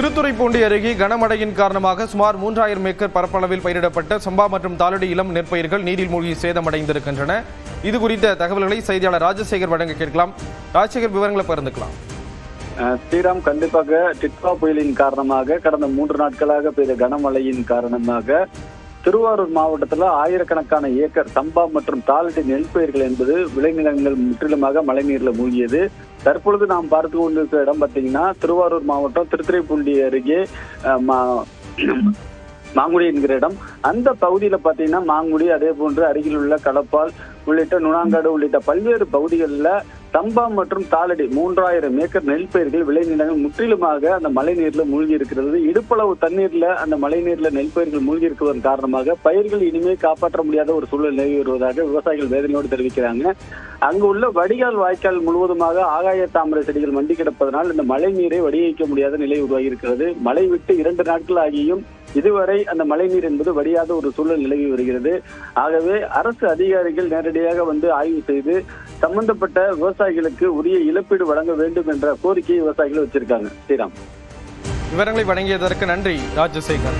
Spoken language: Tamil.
திருத்துறைப்பூண்டி அருகே கனமழையின் காரணமாக சுமார் மூன்றாயிரம் ஏக்கர் பரப்பளவில் பயிரிடப்பட்ட சம்பா மற்றும் தாளடி இளம் நெற்பயிர்கள் நீரில் மூழ்கி சேதமடைந்திருக்கின்றன. இது குறித்த தகவல்களை செய்தியாளர் ராஜசேகர் வழங்க கேட்கலாம். ராஜசேகர் விவரங்களை பகிர்ந்துக்கலாம். ஸ்ரீராம் கண்டிப்பாக டிட்வா புயலின் காரணமாக கடந்த மூன்று நாட்களாக பெய்த கனமழையின் காரணமாக திருவாரூர் மாவட்டத்தில் ஆயிரக்கணக்கான ஏக்கர் சம்பா மற்றும் தாளடி நெல் பயிர்கள் என்பது விளைநிலங்கள் முற்றிலுமாக மழைநீரில் மூழ்கியது. தற்பொழுது நாம் பார்த்து கொண்டிருக்கிற இடம் பார்த்தீங்கன்னா திருவாரூர் மாவட்டம் திருத்துறைப்பூண்டி அருகே மா- மாங்குடி என்கிற இடம். அந்த பகுதியில பாத்தீங்கன்னா மாங்குடி அதே போன்று அருகில் உள்ள கடப்பால் உள்ளிட்ட நுணாங்காடு உள்ளிட்ட பல்வேறு பகுதிகளில் தம்பா மற்றும் தாளடி மூன்றாயிரம் ஏக்கர் நெல் பயிர்கள் விளைநிலங்கள் முற்றிலுமாக அந்த மழை நீர்ல மூழ்கி இருக்கிறது. இடுப்பளவு தண்ணீர்ல அந்த மழை நீர்ல நெல் பயிர்கள் மூழ்கி இருக்கிறதன் காரணமாக பயிர்கள் இனிமே காப்பாற்ற முடியாத ஒரு சூழல் நிலவி வருவதாக விவசாயிகள் வேதனையோடு தெரிவிக்கிறாங்க. அங்கு உள்ள வடிகால் வாய்க்கால் முழுவதுமாக ஆகாய தாமரை செடிகள் மண்டி கிடப்பதனால் இந்த மழை நீரை வடிவைக்க முடியாத நிலை உருவாகி இருக்கிறது. மழை விட்டு இரண்டு நாட்கள் ஆகியும் இதுவரை அந்த மழைநீர் என்பது வடியாத ஒரு சூழல் நிலவி வருகிறது. ஆகவே அரசு அதிகாரிகள் நேரடியாக வந்து ஆய்வு செய்து சம்பந்தப்பட்ட விவசாயிகளுக்கு உரிய இழப்பீடு வழங்க வேண்டும் என்ற கோரிக்கையை விவசாயிகள் வச்சிருக்காங்க. ஸ்ரீராம். விவரங்களை வழங்கியதற்கு நன்றி ராஜசேகர்.